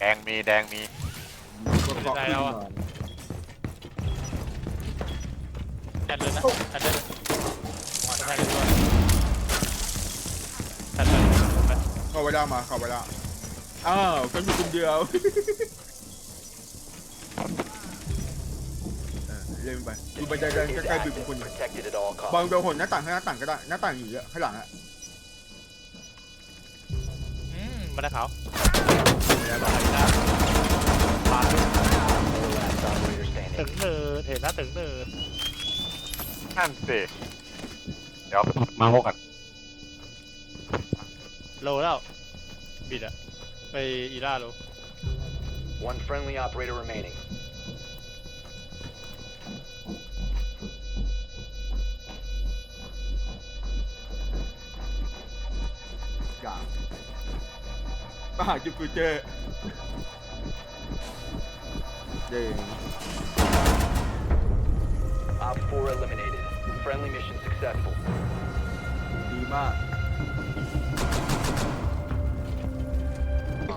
แดงมีแดงมีก็เกาะขึ้นมาแทนเลยนะแทนเลยมาแทนเลยด้วยแทนเลยไปเข้าไว้ได้มาเข้าไว้ได้อ้าวฉันอยู่คนเดียวเออเล่นไปดูบันไดเดิน Is ใกล้ๆบิ active เป็นคน and protected at all บอล costs. โดนหนหน้าต่างให้หน้าต่างก็ได้ หน้าต่างอยู่เยอะข้างหลังอะอืมมาได้ขา operator ถึ standing. งเนินเห็นนะถึงเนินนั่นสิเดี๋ยวมาหกกันโลแล้วบิดอะไปอีล่าโล One friendly operator remaining. อย่ามาหาจุดกูเจอเด้ง Op 4 eliminated. Friendly mission successful. ดีมาก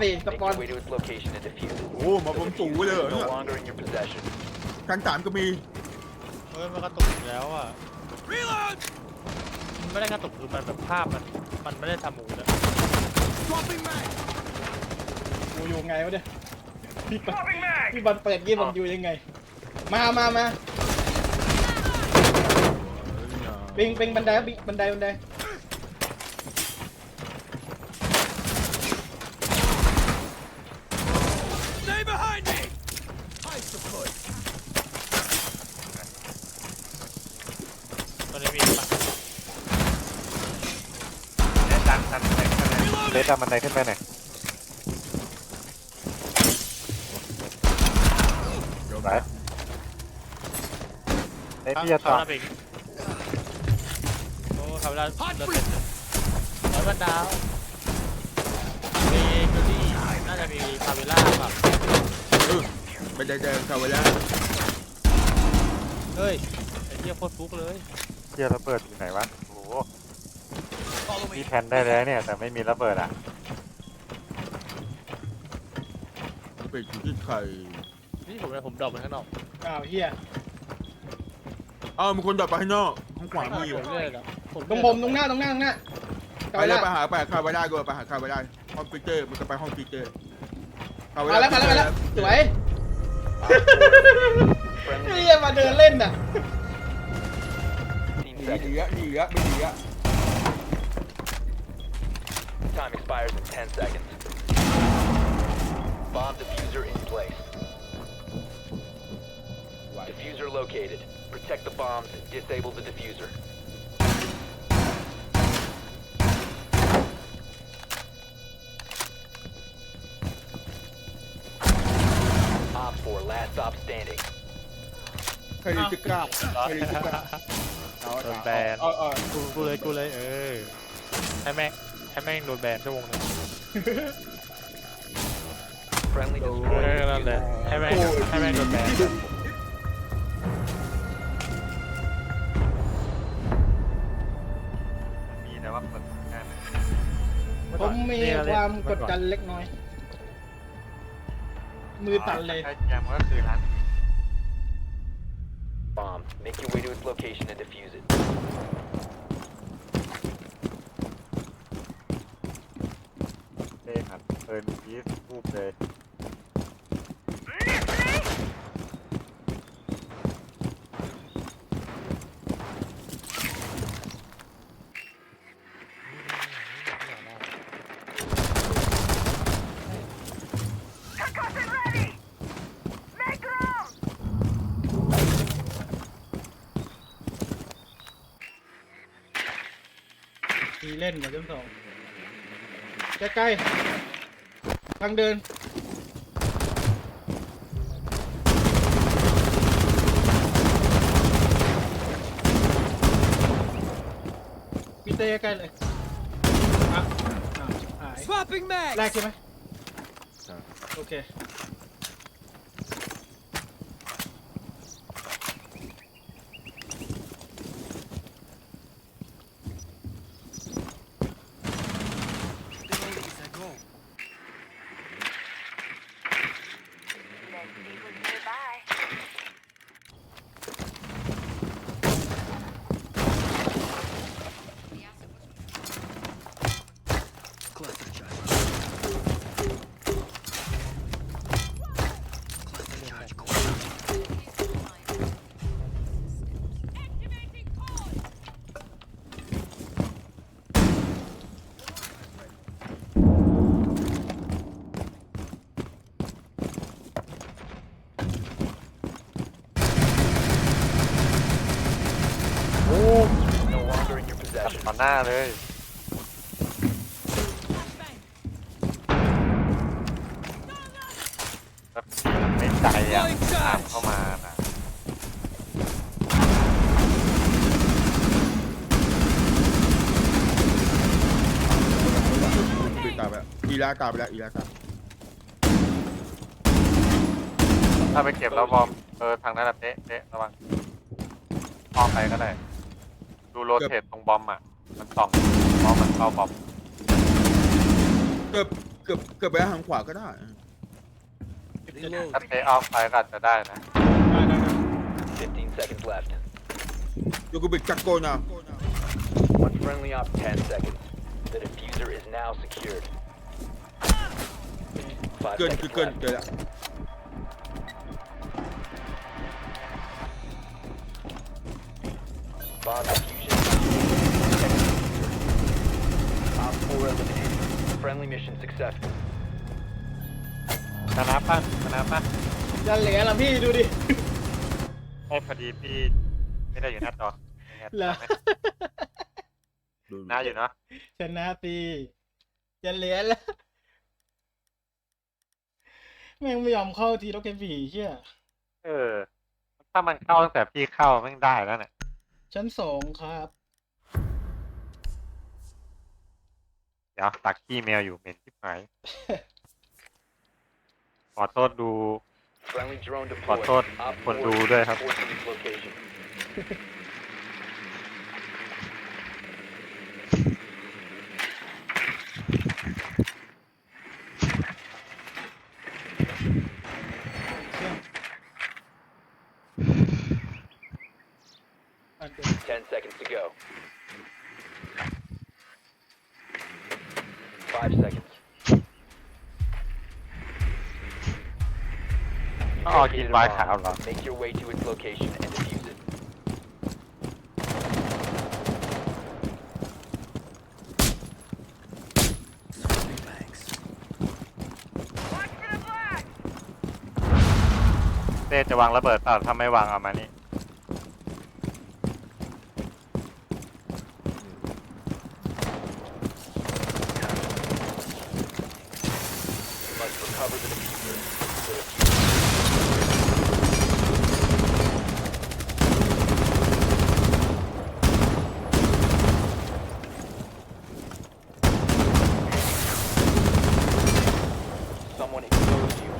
สี่ส Make ปอน your way to its location and defuse it. โอ้มาบนสูงเลยเหรอ Diffuser is เนี่ย no longer in your possession. ชั้นสามก็มีเฮ้ยมันกระตุกอีกแล้วอะมันไม่ได้กระตุกคือมันแบบภาพมัน มันไม่ได้ทำมูดอะกูอยู่ไงวะเนี่ยพี่บอลพี่บอลเปิดยี่ผมอยู่ยังไง มามามา ปิงปิงบันไดปิงบันไดบันไดตอนนี้มีปะเดดันดันไหนขึ้นไปเดดันมันไหนขึ้นไปไหนอยเดี๋ยวไหนไอ้ยพี่จะต่อเข้าหน้าปิงโอ้คา เวลาเดินเป็นร้อยวันดาวมีจูดี้น่าจะมีคาเวล่าแบบเออบันไดเดินเข้าไว้แล้วเฮ้ยไอ้เหี้ยโคตรฟุกเลยเที่ยระเบิดอยู่ไหนวะโอ้โหมีแผ่นได้แล้วเนี่ย แต่ไม่มีระเบิดอะเป็ดอยู่ที่ไข่นี่ผมเลยผมดรอปไปข้างนอกอ้าวเฮียอ้าวมีคนดับไปข้างนอกข้างขวามือผมเลื่อนอะผม ตรงผมตรงหน้าตรงหน้าตรงหน้าไปเลยไปหาไปหาเข้าไปได้ด้วยไปหาเข้าไปได้ห้องฟิเตอร์มันจะไปห้องฟิเตอร์เข้าไปมาแล้วมาแล้วมาแล้วสวย Friendly เฮียมาเดินเล่นน่ะ15ดี seconds. ดีอะดีอะไม่ดีอะ Time expires in 10 seconds. Bomb diffuser in place. ไหว Diffuser located. Protect the bombs and disable the diffuser. Stop standing. ใครจะกล้าใครจะกล้าเอาโดนแบนเอาเอากูกูเลยกูเลยเออให้แม่งให้แม่งโดนแบนชั่วโมงนึง Friendly เอ destroyed. อนั่นแหละให้แม่งให้แม่งโดนแบนมีแต่ว่าเปิดงานผมมีความกดดันเล็กน้อย มือตันเลยใกล้เคียงมันก็คือร้าน Bomb. Make your way to its location and defuse it. เต้หันเปิดพีสรูปเลย มีเล่นกับชั้นสองใกล้ๆทางเดิน พี่เต้ใกล้เลยอะอ้าวหาย Swapping mag! แรกใช่ไหมโอเค หน้าเลยแบบไม่ใจอะตามเข้ามาน่ะปิดตาไปแล้วอีลากาไปแล้วอีลากาถ้าไปเก็บแล้วบอมเออทางนั้นอะเต๊ะเต๊ะระวังอ้อมไปก็ได้ ดูโรเทตตรงบอมอะ มันส่องบอมมันเข้าบอมเกือบเกือบเกือบไปทางขวาก็ได้ถ้าเต๊ะอ้อมไปก็อาจจะได้นะได้ได้ได้15 seconds left. เดี๋ยวกูปิดจักรโกนนะ One friendly op 10 seconds. The diffuser is now secured. Five เกินคือ seconds เกิน left. เกินละ Bomb diffusion. Op 4 eliminated. Friendly mission successful. ชนะป่ะชนะป่ะจะเหลือละพี่ดูดิไม่พอดีพี่ไม่ได้อยู่หน้าจอเหรอ ดูหน้าอยู่เนาะชนะสิจะเหลือแล้วแม่งไม่ยอมเข้าทีล็อกเกมผีเชี่ยเออ ถ้ามันเข้าตั้งแต่พี่เข้าแม่งได้แล้วเนี่ยชั้นสองครับ ดี๋ยวตักขี้แมวอยู่เหม็นที่ไหนขอโทษดู Friendly drone ขอ deployed. โทษ Op คน4ดูด้วยครับ Forces location. อะเดี๋ยว 10 seconds to go. Five seconds. ต้ องเอากินไวน์ขาวเหรอ Make your way to its location and defuse it. เต้จะวางระเบิดเปล่าถ้าไม่วางเอามานี่ You must recover the diffuser. The diffuser Someone exposed you.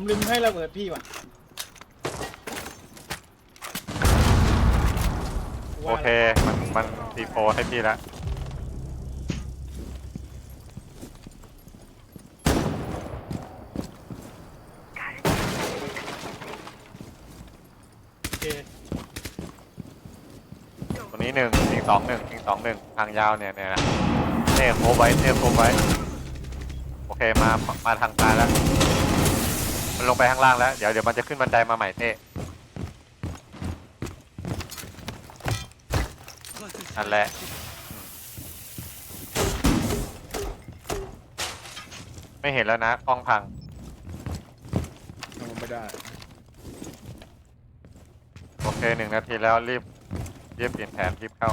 ผมลืมให้ระเบิดพี่ว่ะโอเค มัน มันซีโฟให้พี่แล้วโอเคตรงนี้หนึ่งอีกสองหนึ่งอีกสองหนึ่งทางยาวเนี่ยเนี่ยนะเต้โคบไว้เต้โคบไว้ โอเค มา มาทางซ้ายแล้ว มันลงไปข้างล่างแล้ว เดี๋ยวเดี๋ยวมันจะขึ้นบันไดมาใหม่เต้นั่นแหละอืมไม่เห็นแล้วนะกล้องพัง ทำมันไม่ได้ โอเคหนึ่งนาทีแล้วรีบรีบเปลี่ยนแผนรีบเข้า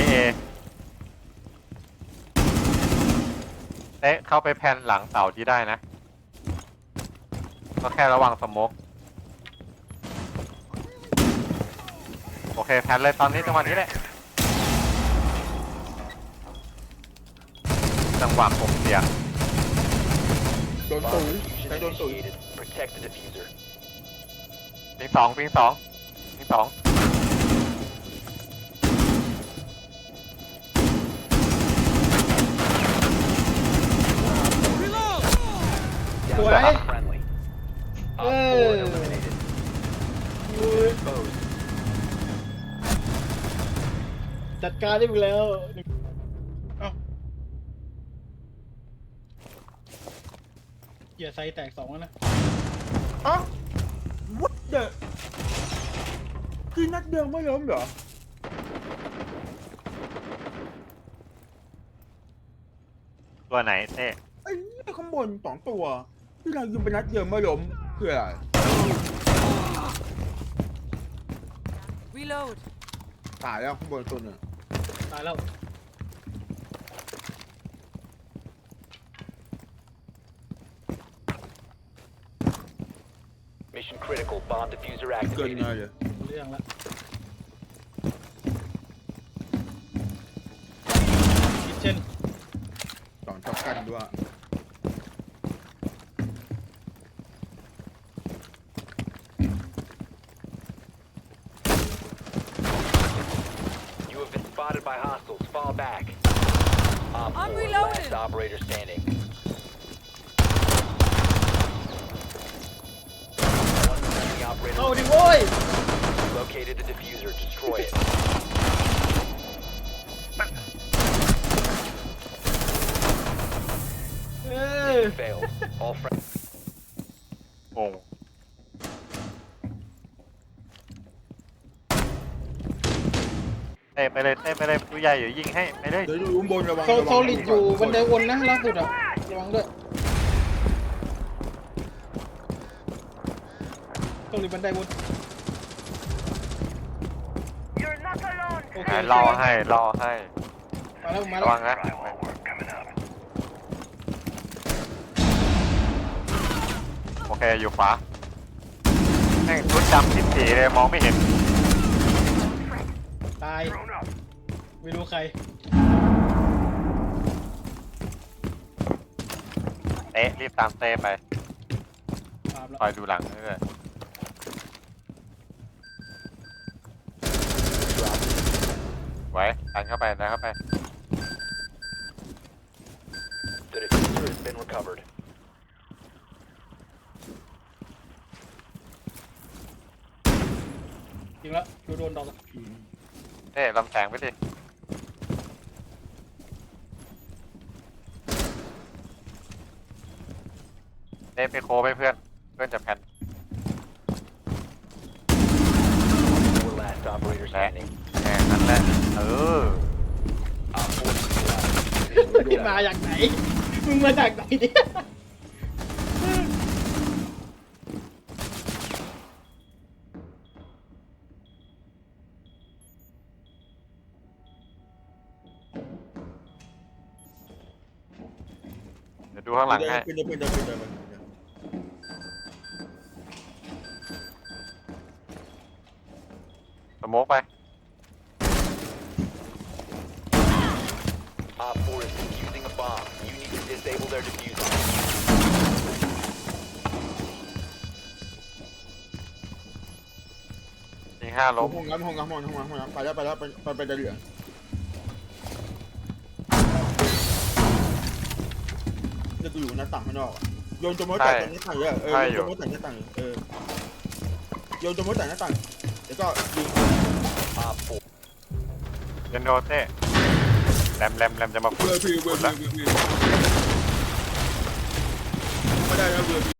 โมองอยู่ไซส์เอเตะเข้าไปแผ่นหลังเสาที่ได้นะ ก็แค่ระวังสโมกโอเคแผ่นเลยตอนนี้จังหวะนี้แหละจังหวะผมเสียงโดนตุ๋ย Diffusion ใช้โดนตุ๋ย initiated. Protect the diffuser. ปิงสองปิงสองปิงสอง Down Sure. to one friendly. Op 4 Hey. eliminated. อุ๊ย Exposed. จัดการได้หมดแล้วเอ้าเกียร์ไซส์แตกสองแล้วนะเอ้าเดี๋ยวคือนัดเดียวไม่ล้มเหรอ ตัวไหนเต้ไอ้นี่ข้างบนสองตัว ที่เรายิงไปนัดเดียวไม่ล้มคืออะไร Reload. ตายแล้วข้างบนตัวหนึ่งตายแล้ว Mission critical. Bomb diffuser เกิน activated. ไงเลยเรื่องละคิดเช่นสองช็อตกันด้วย by hostiles. Fall back. Op I'm 4, reloading. last operator standing. One friendly operator เข้ เต้ไปเลยผู้ใหญ่อยู่ยิงให้ไปเลยเดี๋ยวอยู่ข้างบนระวังโซระวังโซลิดอยู่บันไดวนนะล่าสุดอะระวังด้วยโซลิดบันไดวนโอเคอะรอให้รอให้มาแล้วมาระแล้ววังนะโอเคอยู่ขวาแม่งชุดดำทิศสีเลยมองไม่เห็นตาย ไม่รู้ใคร เต้รีบตามเต้ไป ตามแล้วคอยดูหลังเรื่อยๆไว้ดันเข้าไปดันเข้าไป The diffuser has been recovered. จริงแล้วดูโดนดอกเต้ลำแสงไปดิ เต้ไปโคไปเพื่อน เพื่อนจะแผ่น Four last operator standing. แค่นั้นแหละ เออ Op 4 neutralized. นี่มาจากไหน มึงมาจากไหนเนี่ย เดี๋ยวดูข้างหลังให้เป็นเดินเป็นเดินเป็นเดิน โมกไป Op 4 is defusing a bomb. You need to disable their diffuser. ยิงห้าล้มห้องน้ำห้องน้ำห้องน้ำห้องน้ำห้องน้ำไปแล้วไปแล้วไปไปไปเดินเหลืองเดี๋ยวกูอยู่หน้าต่างข้างนอกอะโยนจมดแต่หน้าต่างเยอะเออโยนจมดแต่หน้าต่างเออโยนจมดแต่หน้าต่างแล้วก็ยิง Op 4. เยนโดเต้แรมแรมแรมจะมาขุดเบื่อพี่ขุเบื่อดละพี่เบื่อพี่ไม่ได้นะเบื่อพี่